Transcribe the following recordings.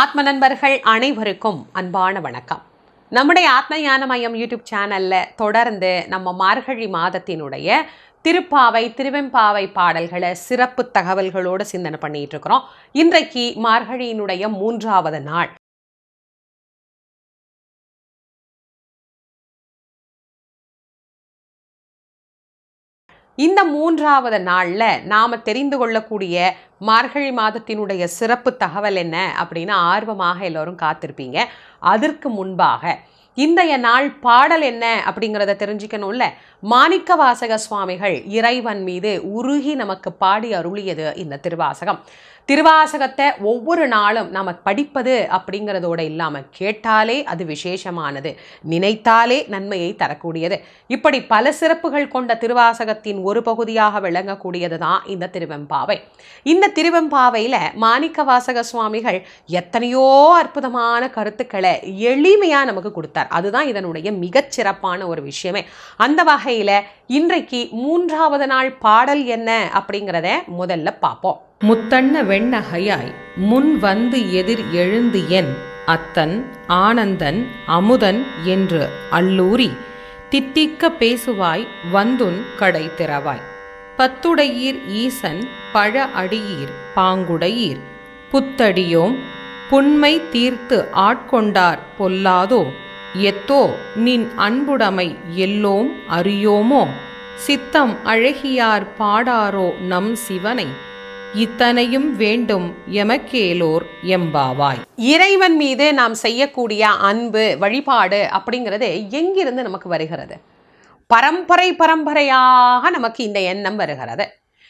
ஆத்ம நண்பர்கள் அனைவருக்கும் அன்பான வணக்கம். நம்முடைய ஆத்ம ஞான மையம் யூடியூப் சேனல்ல தொடர்ந்து நம்ம மார்கழி மாதத்தினுடைய திருப்பாவை திருவெம்பாவை பாடல்களை சிறப்பு தகவல்களோடு சிந்தனை பண்ணிட்டு இருக்கிறோம். இன்றைக்கு மார்கழியினுடைய மூன்றாவது நாள். இந்த மூன்றாவது நாளில் நாம் தெரிந்து கொள்ளக்கூடிய மார்கழி மாதத்தினுடைய சிறப்பு தகவல் என்ன அப்படின்னு ஆர்வமாக எல்லோரும் காத்திருப்பீங்க. அதற்கு முன்பாக இன்றைய நாள் பாடல் என்ன அப்படிங்கிறத தெரிஞ்சுக்கணும்ல? மாணிக்க வாசக சுவாமிகள் இறைவன் மீது உருகி நமக்கு பாடி அருளியது இந்த திருவாசகம். திருவாசகத்தை ஒவ்வொரு நாளும் நாம் படிப்பது அப்படிங்கிறதோட இல்லாமல் கேட்டாலே அது விசேஷமானது. நினைத்தாலே நன்மையை தரக்கூடியது. இப்படி பல சிறப்புகள் கொண்ட திருவாசகத்தின் ஒரு பகுதியாக விளங்கக்கூடியது தான் இந்த திருவெம்பாவை. இந்த திருவெம்பாவையில் மாணிக்க வாசக சுவாமிகள் எத்தனையோ அற்புதமான கருத்துக்களை எளிமையாக நமக்கு கொடுத்தார். அதுதான் இதனுடைய மிகச்சிறப்பான ஒரு விஷயமே. அந்த வகையில் இன்றைக்கு மூன்றாவது நாள் பாடல் என்ன அப்படிங்கிறத முதல்ல பார்ப்போம். முத்தண்ண வெண்ணகையாய் முன் வந்து எதிர் எழுந்து என் அத்தன் ஆனந்தன் அமுதன் என்று அல்லூரி தித்திக்க பேசுவாய் வந்துன் கடை திறவாய். பத்துடையீர் ஈசன் பழ அடியீர் பாங்குடையீர். புத்தடியோம் புன்மை தீர்த்து ஆட்கொண்டார் பொல்லாதோ எத்தோ நின் அன்புடைமை எல்லோம் அறியோமோ? சித்தம் அழகியார் பாடாரோ நம் சிவனை? இத்தனையும் வேண்டும் எமக்கேலோர் எம்பாவாய். இறைவன் மீது நாம் செய்யக்கூடிய அன்பு வழிபாடு அப்படிங்கிறது எங்கிருந்து நமக்கு வருகிறது? பரம்பரை பரம்பரையாக நமக்கு இந்த எண்ணம் வருகிறது.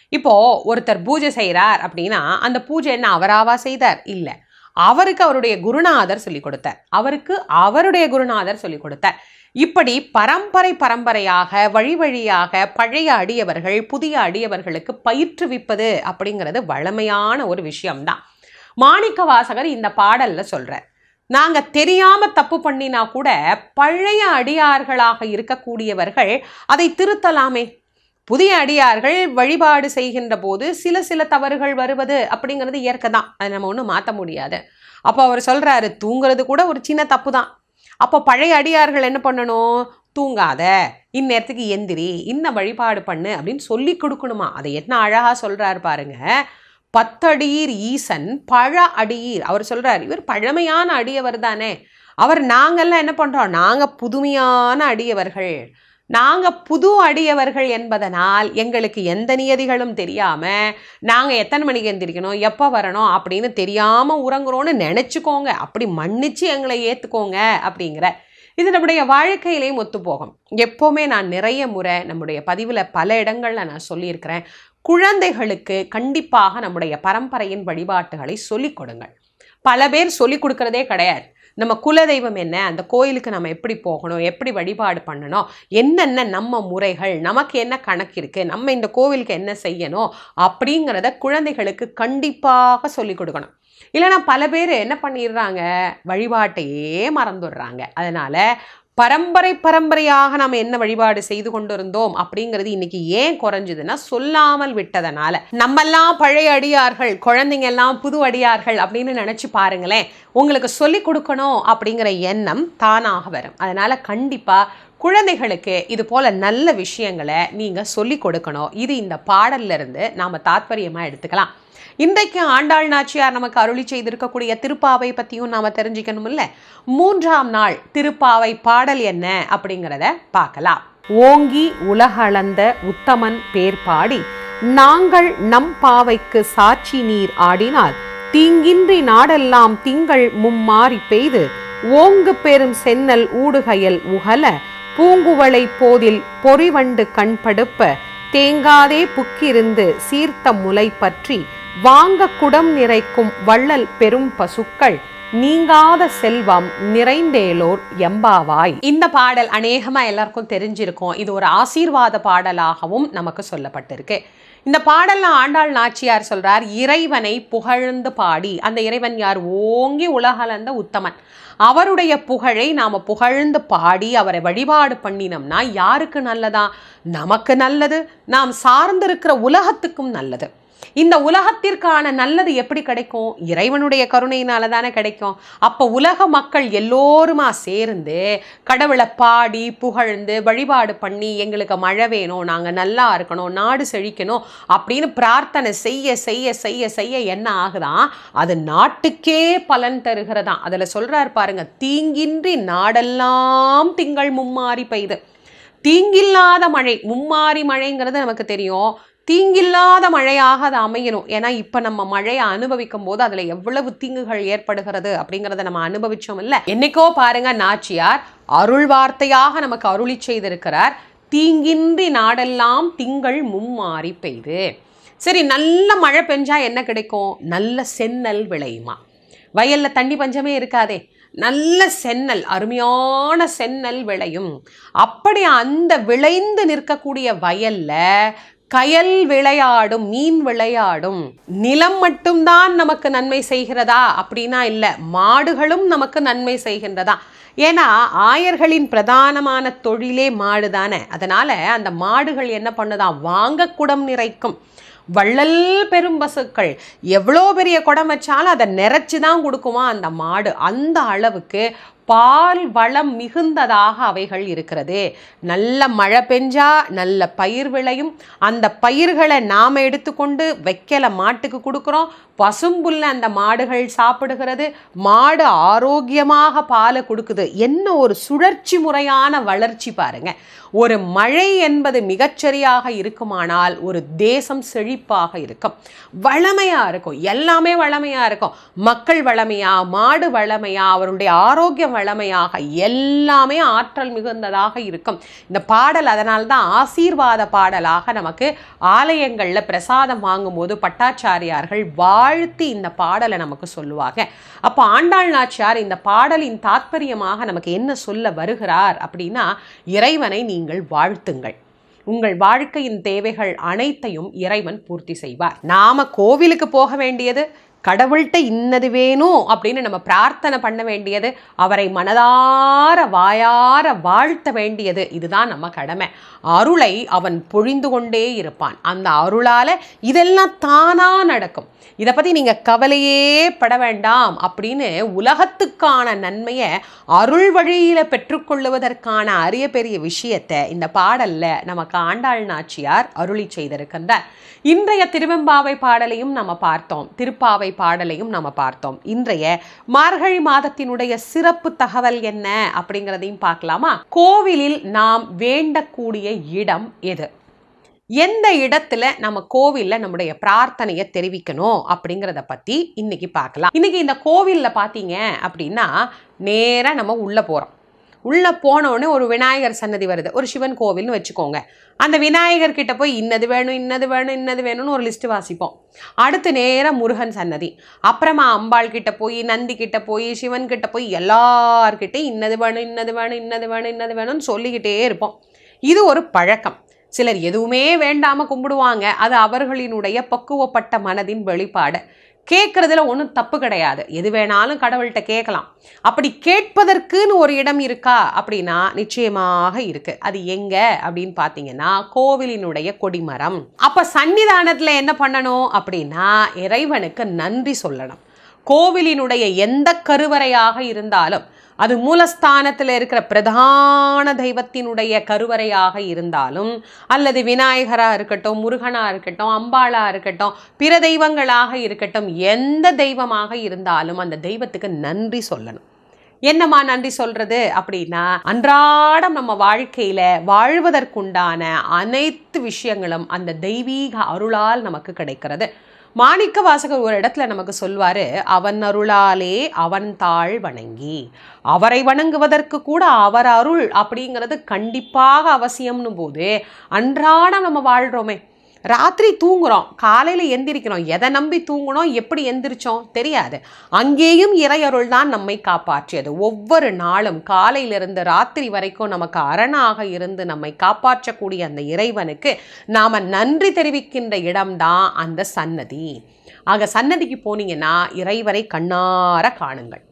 இப்போ ஒருத்தர் பூஜை செய்கிறார் அப்படின்னா அந்த பூஜை என்ன அவராவா செய்தார்? இல்லை. அவருக்கு அவருடைய குருநாதர் சொல்லிக் கொடுத்தார். அவருக்கு அவருடைய குருநாதர் சொல்லிக் கொடுத்தார். இப்படி பரம்பரை பரம்பரையாக வழி வழியாக பழைய அடியவர்கள் புதிய அடியவர்களுக்கு பயிற்றுவிப்பது அப்படிங்கிறது வழமையான ஒரு விஷயம்தான். மாணிக்க வாசகர் இந்த பாடல்ல சொல்றார். நாங்க தெரியாம தப்பு பண்ணினா கூட பழைய அடியார்களாக இருக்கக்கூடியவர்கள் அதை திருத்தலாமே. புதிய அடியார்கள் வழிபாடு செய்கின்ற போது சில சில தவறுகள் வருவது அப்படிங்கிறது இயற்கை தான் அதை நம்ம ஒன்றும் மாற்ற முடியாது. அப்போ அவர் சொல்கிறாரு தூங்குறது கூட ஒரு சின்ன தப்பு தான் அப்போ பழைய அடியார்கள் என்ன பண்ணணும்? தூங்காத இந்நேரத்துக்கு எந்திரி இன்ன வழிபாடு பண்ணு அப்படின்னு சொல்லி கொடுக்கணுமா? அதை என்ன அழகாக சொல்கிறாரு பாருங்க. பத்தடியீர் ஈசன் பழ அடியீர். அவர் சொல்கிறார் இவர் பழமையான அடியவர் தானே. அவர் நாங்கெல்லாம் என்ன பண்ணுறோம் நாங்கள் புதுமையான அடியவர்கள். நாங்கள் புது அடியவர்கள் என்பதனால் எங்களுக்கு எந்த நியதிகளும் தெரியாமல் நாங்கள் எத்தனை மணிக்கு எந்திரிக்கணும் எப்போ வரணும் அப்படின்னு தெரியாமல் உறங்குறோன்னு நினச்சிக்கோங்க. அப்படி மன்னிச்சு எங்களை ஏற்றுக்கோங்க அப்படிங்கிற. இது நம்முடைய வாழ்க்கையிலையும் ஒத்துப்போகும். எப்போவுமே நான் நிறைய முறை நம்முடைய பதிவில் பல இடங்களில் நான் சொல்லியிருக்கிறேன். குழந்தைகளுக்கு கண்டிப்பாக நம்முடைய பரம்பரையின் வழிபாட்டுகளை சொல்லிக் கொடுங்கள். பல பேர் சொல்லிக் கொடுக்கறதே கிடையாது. நம்ம குலதெய்வம் என்ன? அந்த கோயிலுக்கு நம்ம எப்படி போகணும்? எப்படி வழிபாடு பண்ணணும்? என்னென்ன நம்ம முறைகள்? நமக்கு என்ன கணக்கு இருக்குது நம்ம இந்த கோவிலுக்கு என்ன செய்யணும்? அப்படிங்கிறத குழந்தைகளுக்கு கண்டிப்பாக சொல்லிக் கொடுக்கணும். இல்லைன்னா பல பேர் என்ன பண்ணிடுறாங்க? வழிபாட்டையே மறந்துடுறாங்க. அதனால் பரம்பரை பரம்பரையாக நாம் என்ன வழிபாடு செய்து கொண்டிருந்தோம் அப்படிங்கிறது இன்னைக்கு ஏன் குறைஞ்சதுன்னா சொல்லாமல் விட்டதனால. நம்மெல்லாம் பழைய அடியார்கள் குழந்தைங்க எல்லாம் புது அடியார்கள் அப்படின்னு நினைச்சு பாருங்களேன். உங்களுக்கு சொல்லி கொடுக்கணும் அப்படிங்கிற எண்ணம் தானாக வரும். அதனால கண்டிப்பா குழந்தைகளுக்கு இது போல நல்ல விஷயங்களை நீங்க சொல்லி கொடுக்கணும். இது இந்த பாடல்ல இருந்து நாம தாத்பரியமா எடுத்துக்கலாம். இன்றைக்கு ஆண்டாள் நாச்சியார் நமக்கு அருளி செய்திருக்கக்கூடிய திருப்பாவை பற்றியும் நாம் இல்ல மூன்றாம் நாள் திருப்பாவை பாடல் என்ன அப்படிங்கிறத பார்க்கலாம். ஓங்கி உலகளந்த உத்தமன் பேர் பாடி நாங்கள் நம் பாவைக்கு சாட்சி நீர் ஆடினால் தீங்கின்றி நாடெல்லாம் திங்கள் மும்மாறி பெய்து ஓங்கு பெரும் சென்னல் ஊடுகையல் உகல பூங்குவளை போதில் பொறிவண்டு கண்படுப்ப தேங்காதே புக்கிருந்து சீர்த்த முலை பற்றி வாங்க குடம் நிறைக்கும் வள்ளல் பெரும் பசுக்கள் நீங்காத செல்வம் நிறைந்தேலோர் எம்பாவாய். இந்த பாடல் அநேகமா எல்லாருக்கும் தெரிஞ்சிருக்கும். இது ஒரு ஆசீர்வாத பாடலாகவும் நமக்கு சொல்லப்பட்டிருக்கு. இந்த பாடல்ல ஆண்டாள் நாச்சியார் சொல்றார் இறைவனை புகழ்ந்து பாடி. அந்த இறைவன் யார்? ஓங்கி உலகளந்த உத்தமன். அவருடைய புகழை நாம் புகழ்ந்து பாடி அவரை வழிபாடு பண்ணினோம்னா யாருக்கு நல்லதா? நமக்கு நல்லது. நாம் சார்ந்திருக்கிற உலகத்துக்கும் நல்லது. இந்த உலகத்திற்கான நல்லது எப்படி கிடைக்கும்? இறைவனுடைய கருணையினால தானே கிடைக்கும். அப்போ உலக மக்கள் எல்லோருமா சேர்ந்து கடவுளை பாடி புகழ்ந்து வழிபாடு பண்ணி எங்களுக்கு மழை வேணும் நாங்கள் நல்லா இருக்கணும் நாடு செழிக்கணும் அப்படின்னு பிரார்த்தனை செய்ய செய்ய செய்ய செய்ய என்ன ஆகுதான் அது நாட்டுக்கே பலன் தருகிறதா? அதில் சொல்கிறார் பாருங்க தீங்கின்றி நாடெல்லாம் திங்கள் மும்மாறி பெய்து. தீங்கில்லாத மழை மும்மாரி மழைங்கிறது நமக்கு தெரியும். தீங்கில்லாத மழையாக அது அமையணும். ஏன்னா இப்போ நம்ம மழையை அனுபவிக்கும் போது அதில் எவ்வளவு தீங்குகள் ஏற்படுகிறது அப்படிங்கிறத நம்ம அனுபவிச்சோம் இல்லை. என்னைக்கோ பாருங்க நாச்சியார் அருள் வார்த்தையாக நமக்கு அருளி செய்திருக்கிறார். தீங்கின்றி நாடெல்லாம் திங்கள் மும்மாறி பெய்து. சரி நல்ல மழை பெஞ்சா என்ன கிடைக்கும்? நல்ல செந்நல் விளையுமா? வயல்ல தண்ணி பஞ்சமே இருக்காதே. நல்ல சென்னல் அருமையான செந்நல் விளையும். அப்படி அந்த விளைந்து நிற்கக்கூடிய வயல்ல கயல் விளையாடும் மீன் விளையாடும். நிலம் மட்டும்தான் நமக்கு நன்மை செய்கிறதா? அப்படின்னா இல்லை. மாடுகளும் நமக்கு நன்மை செய்கின்றதா? ஏன்னா ஆயர்களின் பிரதானமான தொழிலே மாடு தானே. அதனால அந்த மாடுகள் என்ன பண்ணுதான் வாங்க குடம் நிறைக்கும். வள்ளல் பெரும் பசுக்கள். எவ்வளோ பெரிய குடம் வச்சாலும் அதை நிறைச்சி தான் கொடுக்குமா அந்த மாடு. அந்த அளவுக்கு பால் வளம் மிகுந்ததாக அவைகள் இருக்கிறது. நல்ல மழை பெஞ்சா நல்ல பயிர் விளையும். அந்த பயிர்களை நாம் எடுத்துக்கொண்டு வைக்கல மாட்டுக்கு கொடுக்குறோம். பசும்புல்ல அந்த மாடுகள் சாப்பிடுகிறது. மாடு ஆரோக்கியமாக பாலை கொடுக்குது. என்ன ஒரு சுழற்சி முறையான வளர்ச்சி பாருங்க. ஒரு மழை என்பது மிகச்சரியாக இருக்குமானால் ஒரு தேசம் செழிப்பாக இருக்கும். வளமையாக இருக்கும். எல்லாமே வளமையாக இருக்கும். மக்கள் வளமையா மாடு வளமையா அவருடைய ஆரோக்கியம் வளமையாக எல்லாமே ஆற்றல் மிகுந்ததாக இருக்கும். இந்த பாடல் அதனால்தான் ஆசீர்வாத பாடலாக நமக்கு ஆலயங்களில் பிரசாதம் வாங்கும்போது பட்டாச்சாரியார்கள் வாழ்த்தி இந்த பாடலை நமக்கு சொல்லுவாங்க. அப்போ ஆண்டாள் நாச்சியார் இந்த பாடலின் தாத்பரியமாக நமக்கு என்ன சொல்ல வருகிறார் அப்படின்னா இறைவனை நீங்கள் வாழ்த்துங்கள். உங்கள் வாழ்க்கையின் தேவைகள் அனைத்தையும் இறைவன் பூர்த்தி செய்வார். நாம கோவிலுக்கு போக வேண்டியது கடவுள்கிட்ட இன்னது வேணும் அப்படின்னு நம்ம பிரார்த்தனை பண்ண வேண்டியது அவரை மனதார வாயார வாழ்த்த வேண்டியது இதுதான் நம்ம கடமை. அருளை அவன் பொழிந்து கொண்டே இருப்பான். அந்த அருளால இதெல்லாம் தானா நடக்கும். இதை பற்றி நீங்கள் கவலையே பட வேண்டாம் அப்படின்னு உலகத்துக்கான நன்மையை அருள் வழியில் பெற்றுக்கொள்ளுவதற்கான அரிய பெரிய விஷயத்தை இந்த பாடல்ல நமக்கு ஆண்டாள் நாச்சியார் அருளி செய்திருக்கின்றார். இன்றைய திருவெம்பாவை பாடலையும் நம்ம பார்த்தோம். திருப்பாவை பாடலையும் நம்ம பார்த்தோம். இன்றைய மார்கழி மாதத்தினுடைய சிறப்பு தகவல் என்ன அப்படிங்கிறதையும் பார்க்கலாமா? கோவிலில் நாம் வேண்டக்கூடிய இடம் எது? எந்த இடத்துல நம்ம கோவில்ல நம்முடைய பிரார்த்தனையை தெரிவிக்கணும் அப்படிங்கிறத பத்தி இன்னைக்கு பார்க்கலாம். இன்னைக்கு இந்த கோவில்ல பார்த்தீங்க அப்படின்னா நேரா நம்ம உள்ள போறோம். உள்ளே போனோடனே ஒரு விநாயகர் சன்னதி வருது. ஒரு சிவன் கோவில்னு வச்சுக்கோங்க. அந்த விநாயகர் கிட்ட போய் இன்னது வேணும் இன்னது வேணும் இன்னது வேணும்னு ஒரு லிஸ்ட்டு வாசிப்போம். அடுத்து நேராக முருகன் சன்னதி. அப்புறமா அம்பாள் கிட்ட போய் நந்தி கிட்ட போய் சிவன் கிட்ட போய் எல்லார்கிட்டையும் இன்னது வேணும் இன்னது வேணும் இன்னது வேணும் இன்னது வேணும்னு சொல்லிக்கிட்டே இருப்போம். இது ஒரு பழக்கம். சிலர் எதுவுமே வேண்டாமல் கும்பிடுவாங்க. அது அவர்களினுடைய பக்குவப்பட்ட மனதின் வெளிப்பாடு. கேட்குறதுல ஒன்றும் தப்பு கிடையாது. எது வேணாலும் கடவுள்கிட்ட கேட்கலாம். அப்படி கேட்பதற்குன்னு ஒரு இடம் இருக்கா? அப்படின்னா நிச்சயமாக இருக்குது அது எங்கே? அப்படின்னு பார்த்தீங்கன்னா கோவிலினுடைய கொடிமரம். அப்போ சன்னிதானத்தில் என்ன பண்ணணும்? அப்படின்னா இறைவனுக்கு நன்றி சொல்லணும். கோவிலினுடைய எந்த கருவறையாக இருந்தாலும் அது மூலஸ்தானத்தில் இருக்கிற பிரதான தெய்வத்தினுடைய கருவறையாக இருந்தாலும் அல்லது விநாயகராக இருக்கட்டும் முருகனாக இருக்கட்டும் அம்பாளாக இருக்கட்டும் பிற தெய்வங்களாக இருக்கட்டும் எந்த தெய்வமாக இருந்தாலும் அந்த தெய்வத்துக்கு நன்றி சொல்லணும். என்னம்மா நன்றி சொல்றது அப்படின்னா அன்றாடம் நம்ம வாழ்க்கையில வாழ்வதற்குண்டான அனைத்து விஷயங்களும் அந்த தெய்வீக அருளால் நமக்கு கிடைக்கிறது. மாணிக்க வாசகர் ஒரு இடத்துல நமக்கு சொல்வார் அவன் அருளாலே அவன் தாழ் வணங்கி அவரை வணங்குவதற்கு கூட அவர் அருள் அப்படிங்கிறது கண்டிப்பாக அவசியம்னு போது அன்றாடம் நம்ம வாழ்கிறோமே ராத்திரி தூங்குறோம் காலையில் எந்திரிக்கிறோம். எதை நம்பி தூங்கினோம் எப்படி எந்திரிச்சோம்? தெரியாது. அங்கேயும் இறையருள் தான் நம்மை காப்பாற்றியது. ஒவ்வொரு நாளும் காலையிலிருந்து ராத்திரி வரைக்கும் நமக்கு அரணாக இருந்து நம்மை காப்பாற்றக்கூடிய அந்த இறைவனுக்கு நாம் நன்றி தெரிவிக்கின்ற இடம்தான் அந்த சன்னதி. ஆக சன்னதிக்கு போனீங்கன்னா இறைவரை கண்ணார காணுங்கள்.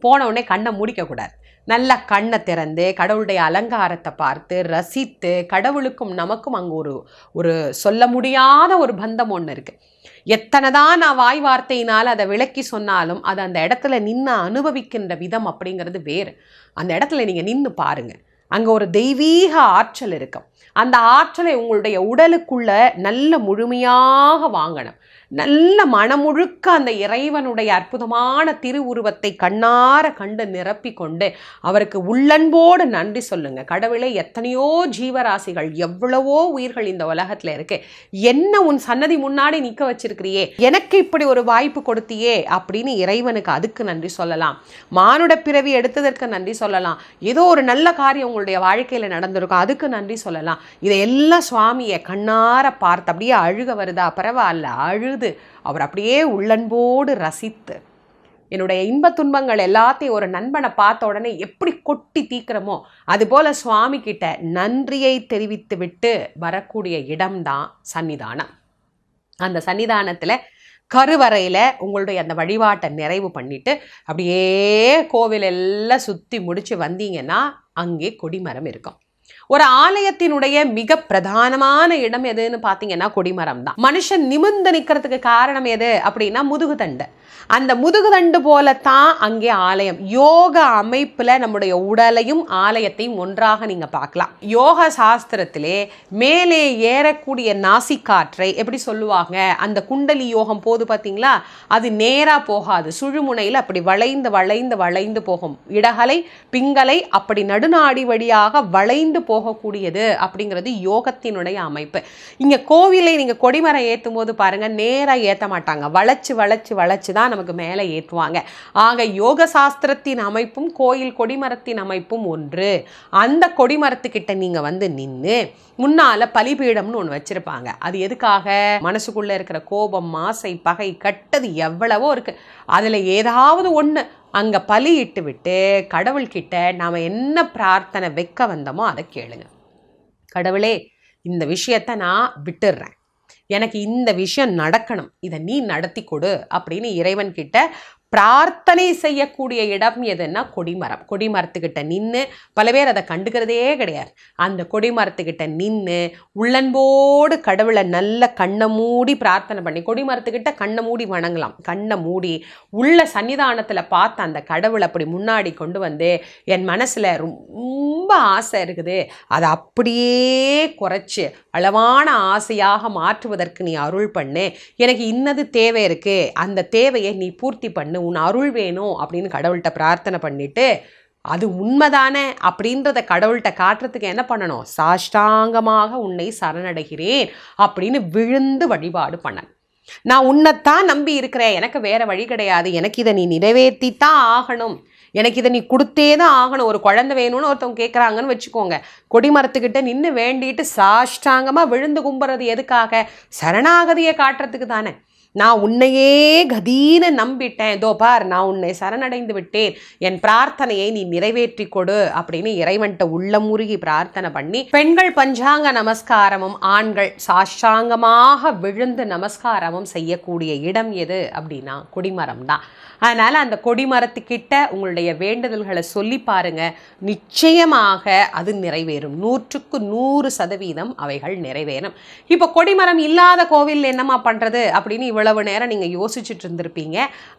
போன உடனே கண்ணை முடிக்கக்கூடாது. நல்லா கண்ணை திறந்து கடவுளுடைய அலங்காரத்தை பார்த்து ரசித்து கடவுளுக்கும் நமக்கும் அங்கே ஒரு ஒரு சொல்ல முடியாத ஒரு பந்தம் ஒன்று இருக்குது எத்தனை தான் நான் வாய் வார்த்தையினால் அதை விளக்கி சொன்னாலும் அது அந்த இடத்துல நின்று அனுபவிக்கின்ற விதம் அப்படிங்கிறது வேறு. அந்த இடத்துல நீங்கள் நின்று பாருங்க. அங்கே ஒரு தெய்வீக ஆற்றல் இருக்கும். அந்த ஆற்றலை உங்களுடைய உடலுக்குள்ள நல்ல முழுமையாக வாங்கணும். நல்ல மனமுழுக்க அந்த இறைவனுடைய அற்புதமான திருவுருவத்தை கண்ணார கண்டு நிரப்பி கொண்டு அவருக்கு உள்ளன்போடு நன்றி சொல்லுங்க. கடவுளே எத்தனையோ ஜீவராசிகள் எவ்வளவோ உயிர்கள் இந்த உலகத்தில் இருக்கு. என்ன உன் சன்னதி முன்னாடி நிற்க வச்சிருக்கிறியே? எனக்கு இப்படி ஒரு வாய்ப்பு கொடுத்தியே அப்படின்னு இறைவனுக்கு அதுக்கு நன்றி சொல்லலாம். மானுட பிறவி எடுத்ததற்கு நன்றி சொல்லலாம். ஏதோ ஒரு நல்ல காரியம் உங்களுடைய வாழ்க்கையில் நடந்திருக்கும் அதுக்கு நன்றி சொல்லலாம். இதையெல்லாம் சுவாமியை கண்ணார பார்த்து அப்படியே அழுக வருதா? பரவாயில்ல. அழுது அவர் அப்படியே உள்ளன்போடு ரசித்து என்னுடைய இன்ப துன்பங்கள் எல்லாத்தையும் ஒரு நண்பனை பார்த்த உடனே எப்படி கொட்டி தீக்கிறோமோ அதுபோல் சுவாமி கிட்ட நன்றியை தெரிவித்து விட்டு வரக்கூடிய இடம்தான் சன்னிதானம். அந்த சன்னிதானத்தில் கருவறையில் உங்களுடைய அந்த வழிபாட்டை நிறைவு பண்ணிட்டு அப்படியே கோவில் எல்லாம் சுற்றி முடிச்சு வந்தீங்கன்னா அங்கே கொடிமரம் இருக்கும். ஒரு ஆலயத்தினுடைய மிக பிரதானமான இடம் எதுன்னு பார்த்தீங்கன்னா கொடிமரம் தான் மனுஷன் நிமிர்ந்து நிற்கிறதுக்கு காரணம் எது அப்படின்னா முதுகுதண்டு அந்த முதுகுதண்டு போலத்தான் அங்கே ஆலயம். யோக அமைப்பில் நம்முடைய உடலையும் ஆலயத்தையும் ஒன்றாக நீங்கள் பார்க்கலாம். யோக சாஸ்திரத்திலே மேலே ஏறக்கூடிய நாசிக்காற்றை எப்படி சொல்லுவாங்க? அந்த குண்டலி யோகம் போது பார்த்தீங்களா அது நேராக போகாது. சுழுமுனையில் அப்படி வளைந்து வளைந்து வளைந்து போகும். இடகலை பிங்கலை அப்படி நடுநாடி வழியாக வளைந்து போகக்கூடியது அப்படிங்கிறது யோகத்தினுடைய அமைப்பு. இங்கே கோவிலை நீங்கள் கொடிமரம் ஏற்றும் போது பாருங்கள் நேராக ஏற்ற மாட்டாங்க. வளைச்சு வளைச்சு வளைச்சு தான் நமக்கு மேலே ஏற்றுவாங்க ஆக யோக சாஸ்திரத்தின் அமைப்பும் கோயில் கொடிமரத்தின் அமைப்பும் ஒன்று. அந்த கொடிமரத்துக்கிட்ட நீங்கள் வந்து நின்று முன்னால பலிபீடம்னு ஒன்று வச்சுருப்பாங்க. அது எதுக்காக? மனசுக்குள்ளே இருக்கிற கோபம் ஆசை பகை கட்டது எவ்வளவோ இருக்குது அதில் ஏதாவது ஒன்று அங்கே பலியிட்டு விட்டு கடவுள்கிட்ட நாம் என்ன பிரார்த்தனை வைக்க வந்தோமோ அதை கேளுங்க. கடவுளே இந்த விஷயத்தை நான் விட்டுடுறேன் எனக்கு இந்த விஷயம் நடக்கணும். இதை நீ நடத்தி கொடு அப்படின்னு இறைவன் கிட்ட பிரார்த்தனை செய்யக்கூடிய இடம் எதுன்னா கொடிமரம். கொடிமரத்துக்கிட்ட நின்று பல பேர் அதை கண்டுக்கிறதே கிடையாது. அந்த கொடிமரத்துக்கிட்ட நின்று உள்ளன்போடு கடவுளை நல்ல கண்ணை மூடி பிரார்த்தனை பண்ணி கொடிமரத்துக்கிட்ட கண்ணை மூடி வணங்கலாம். கண்ணை மூடி உள்ள சன்னிதானத்தில் பார்த்த அந்த கடவுளை அப்படி முன்னாடி கொண்டு வந்து என் மனசில் ரொம்ப ஆசை இருக்குது. அதை அப்படியே குறைச்சி அளவான ஆசையாக மாற்றுவதற்கு நீ அருள் பண்ணு. எனக்கு இன்னது தேவை இருக்குது அந்த தேவையை நீ பூர்த்தி பண்ணு. உன் அருள் வேணும் அப்படின்னு கடவுள்கிட்ட பிரார்த்தனை பண்ணிவிட்டு அது உண்மைதானே அப்படின்றத கடவுள்கிட்ட காட்டுறதுக்கு என்ன பண்ணணும்? சாஷ்டாங்கமாக உன்னை சரணடைகிறேன் அப்படின்னு விழுந்து வழிபாடு பண்ணணும். நான் உன்னைத்தான் நம்பி இருக்கிறேன். எனக்கு வேற வழி கிடையாது. எனக்கு இதை நீ நிறைவேற்றித்தான் ஆகணும். எனக்கு இதை நீ கொடுத்தே தான் ஆகணும். ஒரு குழந்தை வேணும்னு ஒருத்தவங்க கேட்குறாங்கன்னு வச்சுக்கோங்க. கொடிமரத்துக்கிட்ட நின்று வேண்டிட்டு சாஷ்டாங்கமாக விழுந்து கும்புறது எதுக்காக? சரணாகதியை காட்டுறதுக்கு தானே நான் உன்னையே கதீன்னு நம்பிட்டேன். இதோ பார் நான் உன்னை சரணடைந்து விட்டேன். என் பிரார்த்தனையை நீ நிறைவேற்றி கொடு அப்படின்னு இறைவன்ட்ட உள்ளமுருகி பிரார்த்தனை பண்ணி பெண்கள் பஞ்சாங்க நமஸ்காரமும் ஆண்கள் சாஷ்டாங்கமாக விழுந்து நமஸ்காரமும் செய்யக்கூடிய இடம் எது அப்படின்னா கொடிமரம் தான் அதனால் அந்த கொடிமரத்துக்கிட்ட உங்களுடைய வேண்டுதல்களை சொல்லி பாருங்க. நிச்சயமாக அது நிறைவேறும். நூற்றுக்கு நூறு சதவீதம் அவைகள் நிறைவேறும். இப்போ கொடிமரம் இல்லாத கோவில் என்னம்மா பண்ணுறது அப்படின்னு இவ்வளவு நேரம் நீங்கள் யோசிச்சுட்டு இருந்திருப்பீங்க.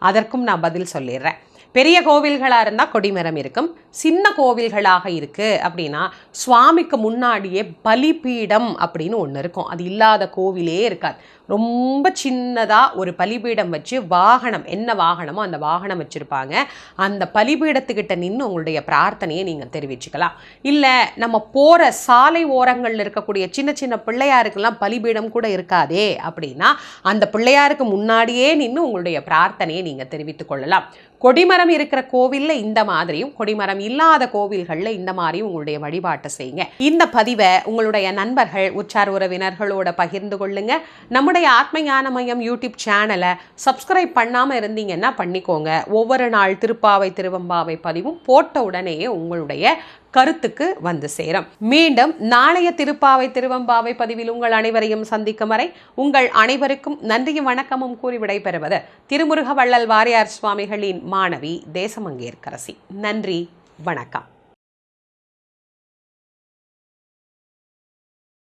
அதற்கும் நான் பதில் சொல்லிடுறேன். பெரிய கோவில்களாக இருந்தால் கொடிமரம் இருக்கும். சின்ன கோவில்களாக இருக்குது அப்படின்னா சுவாமிக்கு முன்னாடியே பலிபீடம் அப்படின்னு ஒன்று இருக்கும். அது இல்லாத கோவிலே இருக்காது. ரொம்ப சின்னதாக ஒரு பலிபீடம் வச்சு வாகனம் என்ன வாகனமோ அந்த வாகனம் வச்சுருப்பாங்க. அந்த பலிபீடத்துக்கிட்ட நின்று உங்களுடைய பிரார்த்தனையை நீங்கள் தெரிவிச்சுக்கலாம். இல்லை நம்ம போகிற சாலை ஓரங்களில் இருக்கக்கூடிய சின்ன சின்ன பிள்ளையாருக்கெல்லாம் பலிபீடம் கூட இருக்காதே அப்படின்னா அந்த பிள்ளையாருக்கு முன்னாடியே நின்று உங்களுடைய பிரார்த்தனையை நீங்கள் தெரிவித்துக் கொள்ளலாம். கொடிமரம் இருக்கிற கோவிலில் இந்த மாதிரியும் கொடிமரம் இல்லாத கோவில்களில் இந்த மாதிரி உங்களுடைய வழிபாட்டை செய்யுங்க. இந்த பதிவை உங்களுடைய நண்பர்கள் உற்றார் உறவினர்களோட பகிர்ந்து கொள்ளுங்க. நம்முடைய ஆத்ம ஞான மையம் யூடியூப் சேனலை சப்ஸ்கிரைப் பண்ணாமல் இருந்தீங்கன்னா பண்ணிக்கோங்க. ஒவ்வொரு நாள் திருப்பாவை திருவம்பாவை பதிவும் போட்ட உடனேயே உங்களுடைய கருத்துக்கு வந்து சேரும். மீண்டும் நாளைய திருப்பாவை திருவம்பாவை பதிவில் உங்கள் அனைவரையும் சந்திக்கும் வரை உங்கள் அனைவருக்கும் நன்றியும் வணக்கமும் கூறி விடைபெறுவது திருமுருக வள்ளல் வாரியார் சுவாமிகளின் மாணவி தேசமங்கேற்கரசி. நன்றி வணக்கம்.